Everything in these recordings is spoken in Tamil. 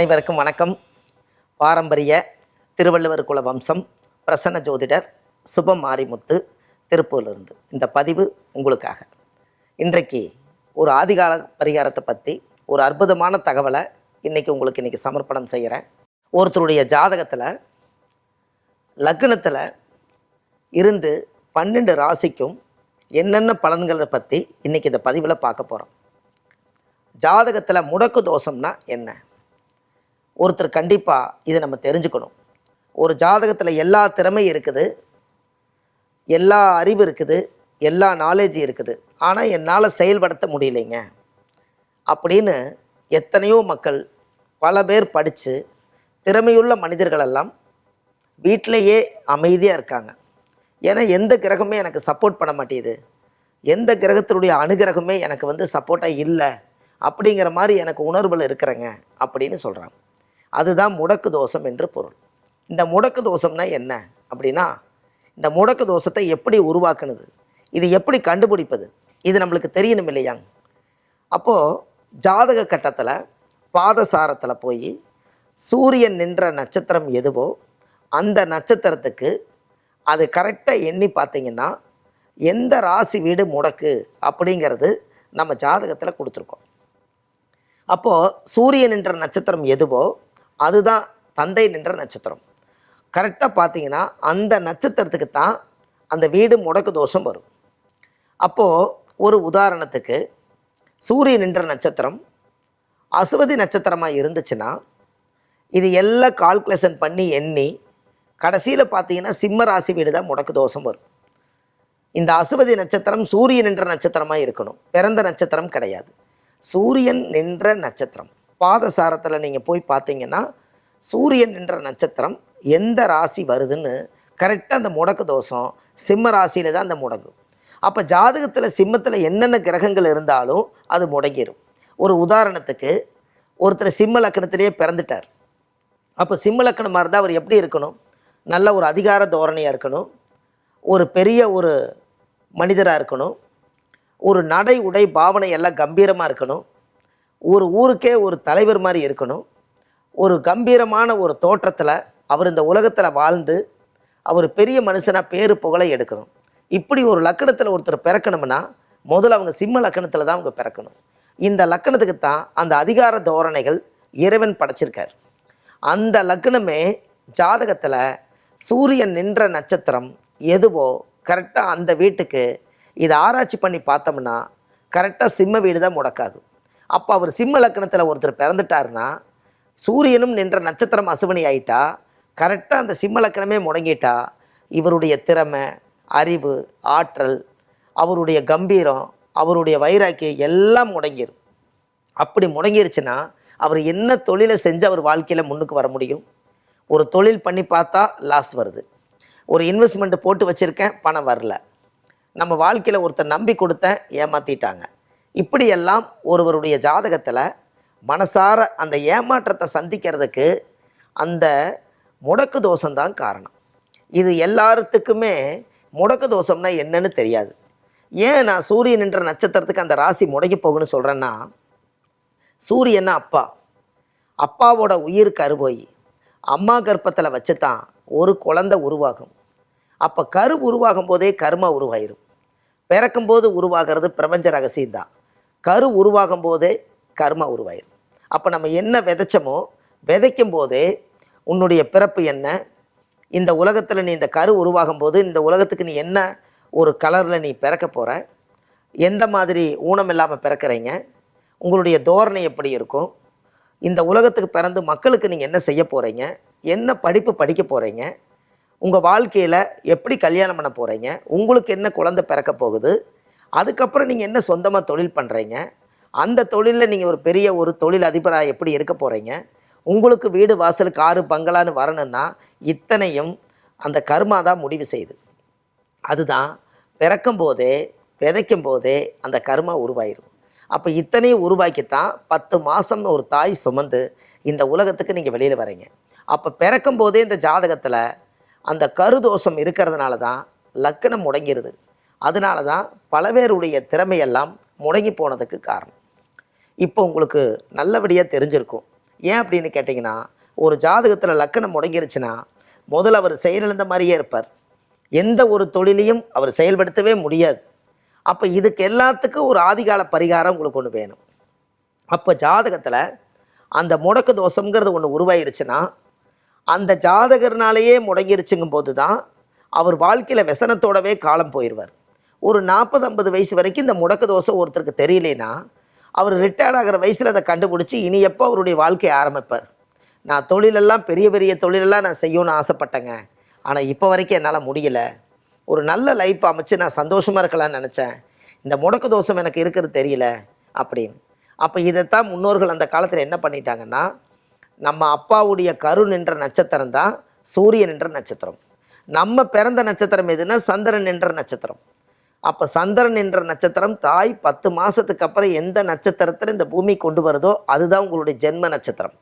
அனைவருக்கும் வணக்கம். பாரம்பரிய திருவள்ளுவர் குல வம்சம் பிரசன்ன ஜோதிடர் சுபம் மாரிமுத்து திருப்பூர்லேருந்து. இந்த பதிவு உங்களுக்காக. இன்றைக்கு ஒரு ஆதிகால பரிகாரத்தை பற்றி ஒரு அற்புதமான தகவலை இன்றைக்கி உங்களுக்கு இன்றைக்கி சமர்ப்பணம் செய்கிறேன் ஒருத்தருடைய ஜாதகத்தில் லக்னத்தில் இருந்து பன்னெண்டு ராசிக்கும் என்னென்ன பலன்களை பற்றி இன்றைக்கி இந்த பதிவில் பார்க்க போகிறோம் ஜாதகத்தில் முடக்கு தோஷம்னா என்ன? ஒருத்தர் கண்டிப்பாக இதை நம்ம தெரிஞ்சுக்கணும். ஒரு ஜாதகத்தில் எல்லா திறமை இருக்குது. எல்லா அறிவு இருக்குது. எல்லா நாலேஜ் இருக்குது. ஆனால் என்னால் செயல்படுத்த முடியலைங்க. அப்படின்னு எத்தனையோ மக்கள் பல பேர் படித்து திறமையுள்ள மனிதர்களெல்லாம் வீட்டிலையே அமைதியாக இருக்காங்க. ஏன்னா எந்த கிரகமே எனக்கு சப்போர்ட் பண்ண மாட்டேங்குது. எந்த கிரகத்தினுடைய அனுகிரகமே எனக்கு வந்து சப்போர்ட்டாக இல்லை. அப்படிங்கிற மாதிரி எனக்கு உணர்வில் இருக்கிறேங்க. அப்படின்னு சொல்கிறாங்க அதுதான் முடக்கு தோஷம் என்று பொருள். இந்த முடக்கு தோஷம்னா என்ன? அப்படின்னா இந்த முடக்கு தோஷத்தை எப்படி உருவாக்குனது? இது எப்படி கண்டுபிடிப்பது? இது நம்மளுக்கு தெரியணும் இல்லையாங்க அப்போது ஜாதக கட்டத்தில் பாதசாரத்தில் போய் சூரியன் நின்ற நட்சத்திரம் எதுவோ அந்த நட்சத்திரத்துக்கு அது கரெக்டாக எண்ணி பார்த்தீங்கன்னா எந்த ராசி வீடு முடக்கு அப்படிங்கிறது நம்ம ஜாதகத்தில் கொடுத்துருக்கோம். அப்போது சூரியன் என்ற நட்சத்திரம் எதுவோ அதுதான் தந்தை நின்ற நட்சத்திரம். கரெக்டாக பார்த்தீங்கன்னா அந்த நட்சத்திரத்துக்கு தான் அந்த வீடு முடக்கு தோஷம் வரும். அப்போது ஒரு உதாரணத்துக்கு சூரியன் நின்ற நட்சத்திரம் அசுவதி நட்சத்திரமாக இருந்துச்சுன்னா இது எல்லாம் கால்குலேஷன் பண்ணி எண்ணி கடைசியில் பார்த்தீங்கன்னா சிம்ம ராசி வீடு தான் முடக்கு தோஷம் வரும். இந்த அசுவதி நட்சத்திரம் சூரியன் நின்ற நட்சத்திரமாக இருக்கணும். பிறந்த நட்சத்திரம் கிடையாது. சூரியன் நின்ற நட்சத்திரம். பாதசாரத்தில் நீங்கள் போய் பார்த்தீங்கன்னா சூரியன் என்ற நட்சத்திரம் எந்த ராசி வருதுன்னு கரெக்டாக அந்த முடக்கு தோஷம் சிம்ம ராசியில் தான் அந்த முடங்கும் அப்போ ஜாதகத்தில் சிம்மத்தில் என்னென்ன கிரகங்கள் இருந்தாலும் அது முடங்கிடும் ஒரு உதாரணத்துக்கு ஒருத்தர் சிம்ம லக்கணத்திலேயே பிறந்துட்டார். அப்போ சிம்ம லக்கணமாக இருந்தால் அவர் எப்படி இருக்கணும்? நல்ல ஒரு அதிகார தோரணையாக இருக்கணும். ஒரு பெரிய ஒரு மனிதராக இருக்கணும். ஒரு நடை உடை பாவனை எல்லாம் கம்பீரமாக இருக்கணும். ஒரு ஊருக்கே ஒரு தலைவர் மாதிரி இருக்கணும். ஒரு கம்பீரமான ஒரு தோற்றத்தில் அவர் இந்த உலகத்தில் வாழ்ந்து அவர் பெரிய மனுஷனாக பேரு புகழை எடுக்கணும். இப்படி ஒரு லக்கணத்தில் ஒருத்தர் பிறக்கணும்னா முதல்ல அவங்க சிம்ம லக்கணத்தில் தான் அவங்க பிறக்கணும். இந்த லக்கணத்துக்கு தான் அந்த அதிகார தோரணைகள் இறைவன் படைச்சிருக்கார். அந்த லக்னமே ஜாதகத்தில் சூரியன் நின்ற நட்சத்திரம் எதுவோ கரெக்டாக அந்த வீட்டுக்கு இதை ஆராய்ச்சி பண்ணி பார்த்தோம்னா கரெக்டாக சிம்ம வீடு தான் முடக்காகும் அப்போ அவர் சிம்ம லக்கணத்தில் ஒருத்தர் பிறந்துட்டாருன்னா சூரியனும் நின்ற நட்சத்திரம் அசுவனி ஆயிட்டா கரெக்டாக அந்த சிம்ம லக்கணமே முடங்கிட்டா இவருடைய திறமை அறிவு ஆற்றல் அவருடைய கம்பீரம் அவருடைய வைராக்கியம் எல்லாம் முடங்கிடும் அப்படி முடங்கிருச்சுன்னா அவர் என்ன தொழிலை செஞ்சு அவர் வாழ்க்கையில் முன்னுக்கு வர முடியும்? ஒரு தொழில் பண்ணி பார்த்தா லாஸ் வருது. ஒரு இன்வெஸ்ட்மெண்ட்டு போட்டு வச்சுருக்கேன் பணம் வரல. நம்ம வாழ்க்கையில் ஒருத்தர் நம்பி கொடுத்தேன் ஏமாற்றிட்டாங்க இப்படியெல்லாம் ஒருவருடைய ஜாதகத்தில் மனசார அந்த ஏமாற்றத்தை சந்திக்கிறதுக்கு அந்த முடக்கு தோஷம்தான் காரணம். இது எல்லாத்துக்குமே முடக்கு தோஷம்னா என்னன்னு தெரியாது. ஏன் நான் சூரியன் என்ற நட்சத்திரத்துக்கு அந்த ராசி முடங்கி போகுன்னு சொல்கிறேன்னா சூரியன்னா அப்பா. அப்பாவோட உயிர் கருபோய். அம்மா கர்ப்பத்தில் வச்சு தான் ஒரு குழந்தை உருவாகும். அப்போ கரு உருவாகும் போதே கர்மா உருவாயிரும். பிறக்கும்போது உருவாகிறது பிரபஞ்ச ரகசியம்தான். கரு உருவாகும் போதே கர்மா உருவாயிரும் அப்போ நம்ம என்ன விதைச்சோமோ விதைக்கும் போதே உன்னுடைய பிறப்பு என்ன? இந்த உலகத்தில் நீ இந்த கரு உருவாகும் போது இந்த உலகத்துக்கு நீ என்ன ஒரு கலரில் நீ பிறக்க போகிற எந்த மாதிரி ஊனம் இல்லாமல் பிறக்கிறீங்க? உங்களுடைய தோரணை எப்படி இருக்கும்? இந்த உலகத்துக்கு பிறந்து மக்களுக்கு நீங்கள் என்ன செய்ய போகிறீங்க என்ன படிப்பு படிக்க போகிறீங்க உங்கள் வாழ்க்கையில் எப்படி கல்யாணம் பண்ண போகிறீங்க உங்களுக்கு என்ன குழந்தை பிறக்க போகுது? அதுக்கப்புறம் நீங்கள் என்ன சொந்தமாக தொழில் பண்ணுறீங்க அந்த தொழிலில் நீங்கள் ஒரு பெரிய ஒரு தொழில் அதிபராக எப்படி இருக்க போகிறீங்க உங்களுக்கு வீடு வாசல் காரு பங்களான்னு வரணும்னா இத்தனையும் அந்த கர்மா தான் முடிவு செய்யுது. அதுதான் பிறக்கும் போதே விதைக்கும் போதே அந்த கர்மா உருவாயிரும். அப்போ இத்தனையும் உருவாக்கித்தான் பத்து மாதம் ஒரு தாய் சுமந்து இந்த உலகத்துக்கு நீங்கள் வெளியில் வரீங்க. அப்போ பிறக்கும் போதே இந்த ஜாதகத்தில் அந்த கருதோஷம் இருக்கிறதுனால தான் லக்கணம் முடங்கிருது. அதனால தான் பல பேருடைய திறமையெல்லாம் முடங்கி போனதுக்கு காரணம். இப்போ உங்களுக்கு நல்லபடியாக தெரிஞ்சிருக்கும். ஏன் அப்படின்னு கேட்டிங்கன்னா ஒரு ஜாதகத்தில் லக்கணம் முடங்கிருச்சுன்னா முதல்ல அவர் செயலிழந்த மாதிரியே இருப்பார். எந்த ஒரு தொழிலையும் அவர் செயல்படுத்தவே முடியாது. அப்போ இதுக்கு எல்லாத்துக்கும் ஒரு ஆதிகால பரிகாரம் உங்களுக்கு ஒன்று வேணும். அப்போ ஜாதகத்தில் அந்த முடக்கு தோஷங்கிறது ஒன்று உருவாயிருச்சுன்னா அந்த ஜாதகர்னாலேயே முடங்கிருச்சுங்கும் போது தான் அவர் வாழ்க்கையில் व्यசனத்தோடவே காலம் போயிடுவார் ஒரு நாற்பது ஐம்பது வயசு வரைக்கும் இந்த முடக்கு தோசை ஒருத்தருக்கு தெரியலனா அவர் ரிட்டையர்ட் ஆகிற வயசில் அதை கண்டுபிடிச்சி இனி எப்போ அவருடைய வாழ்க்கையை ஆரம்பிப்பார்? நான் தொழிலெல்லாம் பெரிய பெரிய தொழிலெல்லாம் நான் செய்யணும்னு ஆசைப்பட்டேங்க. ஆனால் இப்போ வரைக்கும் என்னால் முடியல. ஒரு நல்ல லைஃப் அமைச்சு நான் சந்தோஷமாக இருக்கலாம்னு நினச்சேன். இந்த முடக்கு தோஷம் எனக்கு இருக்கிறது தெரியல அப்படின்னு. அப்போ இதைத்தான் முன்னோர்கள் அந்த காலத்தில் என்ன பண்ணிட்டாங்கன்னா நம்ம அப்பாவுடைய கரு நின்ற நட்சத்திரம் தான் சூரியன் என்ற நட்சத்திரம். நம்ம பிறந்த நட்சத்திரம் எதுன்னா சந்திரன் என்ற நட்சத்திரம். அப்போ சந்திரன் என்ற நட்சத்திரம் தாய் பத்து மாதத்துக்கு அப்புறம் எந்த நட்சத்திரத்தில் இந்த பூமி கொண்டு வருதோ அதுதான் உங்களுடைய ஜென்ம நட்சத்திரம்.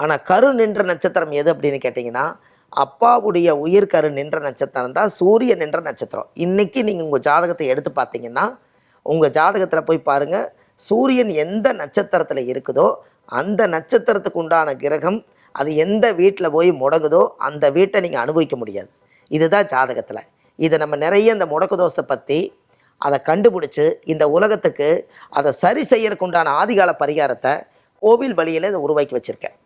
ஆனால் கரு நின்ற நட்சத்திரம் எது அப்படின்னு கேட்டிங்கன்னா அப்பாவுடைய உயிர் கரு நின்ற நட்சத்திரம் தான் சூரியன் என்ற நட்சத்திரம். இன்றைக்கி நீங்கள் உங்கள் ஜாதகத்தை எடுத்து பார்த்தீங்கன்னா உங்கள் ஜாதகத்தில் போய் பாருங்கள் சூரியன் எந்த நட்சத்திரத்தில் இருக்குதோ அந்த நட்சத்திரத்துக்கு உண்டான கிரகம் அது எந்த வீட்டில் போய் முடங்குதோ அந்த வீட்டை நீங்கள் அனுபவிக்க முடியாது. இதுதான் ஜாதகத்தில். இதை நம்ம நிறைய இந்த முடக்கு தோஷத்தை பற்றி அதை கண்டுபிடிச்சி இந்த உலகத்துக்கு அதை சரி செய்யறதுக்கு உண்டான ஆதிகால பரிகாரத்தை கோவில் வழியில் இதை உருவாக்கி வச்சுருக்கேன்.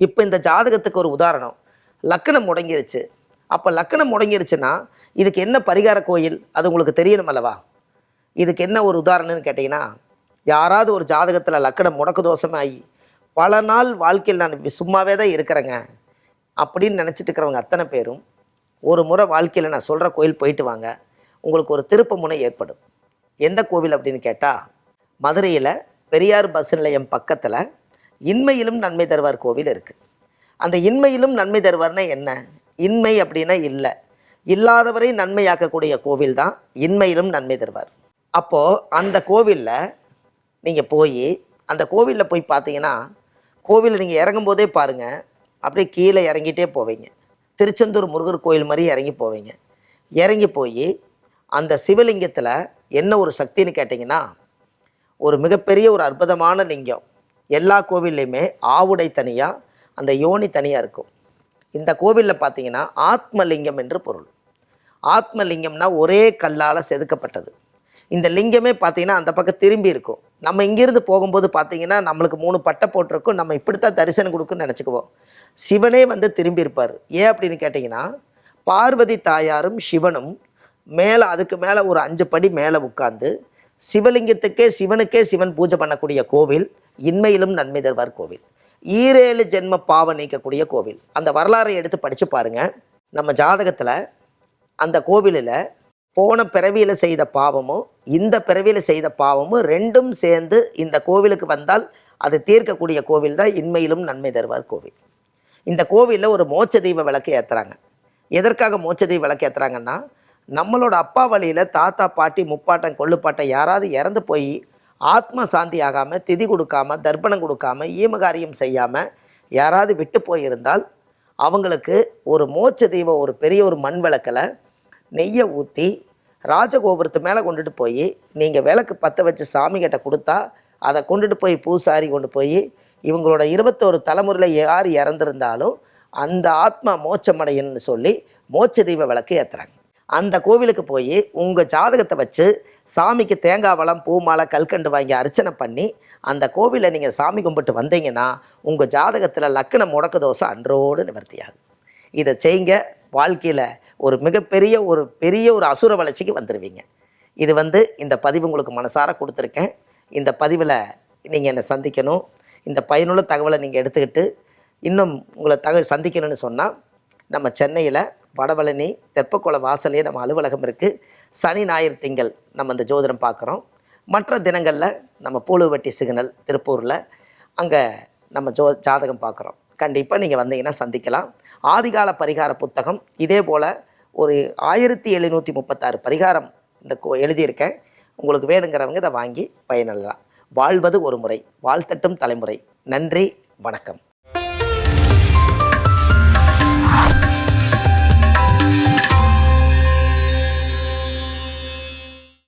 இப்போ இந்த ஜாதகத்துக்கு ஒரு உதாரணம். லக்கணம் முடங்கிருச்சு. அப்போ லக்கணம் முடங்கிருச்சுன்னா இதுக்கு என்ன பரிகார கோயில்? அது உங்களுக்கு தெரியணும் அல்லவா? இதுக்கு என்ன ஒரு உதாரணம்னு கேட்டிங்கன்னா யாராவது ஒரு ஜாதகத்தில் லக்கணம் முடக்கு தோஷமாகி பல நாள் வாழ்க்கையில் நான் சும்மாவே தான் இருக்கிறேங்க அப்படின்னு நினச்சிட்டு இருக்கிறவங்க அத்தனை பேரும் ஒரு முறை வாழ்க்கையில் நான் சொல்கிற கோயில் போயிட்டு வாங்க. உங்களுக்கு ஒரு திருப்ப முனை ஏற்படும். எந்த கோவில் அப்படின்னு கேட்டால் மதுரையில் பெரியார் பஸ் நிலையம் பக்கத்தில் இன்மையிலும் நன்மை தருவார் கோவில் இருக்குது அந்த இன்மையிலும் நன்மை தருவார்னா என்ன? இன்மை அப்படின்னா இல்லை. இல்லாதவரை நன்மையாக்கக்கூடிய கோவில் தான் இன்மையிலும் நன்மை தருவார். அப்போது அந்த கோவிலில் நீங்கள் போய் அந்த கோவிலில் போய் பார்த்தீங்கன்னா கோவிலில் நீங்கள் இறங்கும் போதே பாருங்கள் அப்படியே கீழே இறங்கிட்டே போவீங்க. திருச்செந்தூர் முருகர் கோயில் மாதிரி இறங்கி போவீங்க. இறங்கி போய் அந்த சிவலிங்கத்தில் என்ன ஒரு சக்தின்னு கேட்டிங்கன்னா ஒரு மிகப்பெரிய ஒரு அற்புதமான லிங்கம். எல்லா கோவில்லையுமே ஆவுடை தனியாக அந்த யோனி தனியாக இருக்கும். இந்த கோவிலில் பார்த்தீங்கன்னா ஆத்மலிங்கம் என்று பொருள். ஆத்மலிங்கம்னா ஒரே கல்லால் செதுக்கப்பட்டது. இந்த லிங்கமே பார்த்தீங்கன்னா அந்த பக்கம் திரும்பி இருக்கும். நம்ம இங்கேருந்து போகும்போது பார்த்தீங்கன்னா நம்மளுக்கு மூணு பட்டை போட்டிருக்கும். நம்ம இப்படித்தான் தரிசனம் கொடுக்குன்னு நினச்சிக்குவோம். சிவனே வந்து திரும்பியிருப்பார். ஏன் அப்படின்னு கேட்டிங்கன்னா பார்வதி தாயாரும் சிவனும் மேலே அதுக்கு மேலே ஒரு அஞ்சு படி மேலே உட்காந்து சிவலிங்கத்துக்கே சிவனுக்கே சிவன் பூஜை பண்ணக்கூடிய கோவில் இன்மையிலும் நன்மை தருவார் கோவில். ஈரேழு ஜென்ம பாவம் நீக்கக்கூடிய கோவில். அந்த வரலாறை எடுத்து படித்து பாருங்கள் நம்ம ஜாதகத்தில் அந்த கோவிலில் போன பிறவியில் செய்த பாவமும் இந்த பிறவியில் செய்த பாவமும் ரெண்டும் சேர்ந்து இந்த கோவிலுக்கு வந்தால் அது தீர்க்கக்கூடிய கோவில் தான் இன்மையிலும் நன்மை தருவார் கோவில். இந்த கோவிலில் ஒரு மோட்ச தெய்வ விளக்கு ஏற்றுறாங்க எதற்காக மோட்ச தெய்வ விளக்கு ஏற்றுறாங்கன்னா நம்மளோட அப்பா வழியில் தாத்தா பாட்டி முப்பாட்டன் கொள்ளுப்பாட்டம் யாராவது இறந்து போய் ஆத்ம சாந்தி ஆகாமல் திதி கொடுக்காம தர்ப்பணம் கொடுக்காம ஈமகாரியம் செய்யாமல் யாராவது விட்டு போயிருந்தால் அவங்களுக்கு ஒரு மோட்ச தெய்வம் ஒரு பெரிய ஒரு மண் விளக்கில் நெய்யை ஊற்றி ராஜகோபுரத்து மேலே கொண்டுட்டு போய் நீங்கள் விளக்கு பற்ற வச்சு சாமிகிட்ட கொடுத்தா அதை கொண்டுட்டு போய் பூசாரி கொண்டு போய் இவங்களோட இருபத்தோரு தலைமுறையில் யார் இறந்துருந்தாலும் அந்த ஆத்மா மோட்சமடையன்னு சொல்லி மோட்ச தெய்வ விளக்கு ஏற்றுறாங்க அந்த கோவிலுக்கு போய் உங்கள் ஜாதகத்தை வச்சு சாமிக்கு தேங்காய் வளம் பூ மாலை கல்கண்டு வாங்கி அர்ச்சனை பண்ணி அந்த கோவிலில் நீங்கள் சாமி கும்பிட்டு வந்தீங்கன்னா உங்கள் ஜாதகத்தில் லக்கண முடக்கு தோசை அன்றோடு நிவர்த்தியாகும். இதை செய்யுங்க வாழ்க்கையில் ஒரு மிகப்பெரிய ஒரு பெரிய ஒரு அசுர வளர்ச்சிக்கு வந்துடுவீங்க இது வந்து இந்த பதிவு உங்களுக்கு மனசார கொடுத்துருக்கேன். இந்த பதிவில் நீங்கள் என்னை சந்திக்கணும். இந்த பயனுள்ள தகவலை நீங்கள் எடுத்துக்கிட்டு இன்னும் உங்களை தக சந்திக்கணும்னு சொன்னால் நம்ம சென்னையில் வடபழனி தெப்பக்குள வாசலே நம்ம அலுவலகம் இருக்குது சனி ஞாயிறு திங்கள் நம்ம இந்த ஜோதிடம் பார்க்குறோம். மற்ற தினங்களில் நம்ம பூலுவட்டி சிக்னல் திருப்பூரில் அங்கே நம்ம ஜோ ஜாதகம் பார்க்குறோம். கண்டிப்பாக நீங்கள் வந்தீங்கன்னா சந்திக்கலாம். ஆதிகால பரிகார புத்தகம் இதே போல் ஒரு ஆயிரத்தி எழுநூற்றி முப்பத்தாறு பரிகாரம் இந்த கோ எழுதியிருக்கேன். உங்களுக்கு வேணுங்கிறவங்க இதை வாங்கி பயனடலாம் வாழ்வது ஒரு முறை வாழ்த்தட்டும் தலைமுறை. நன்றி வணக்கம்.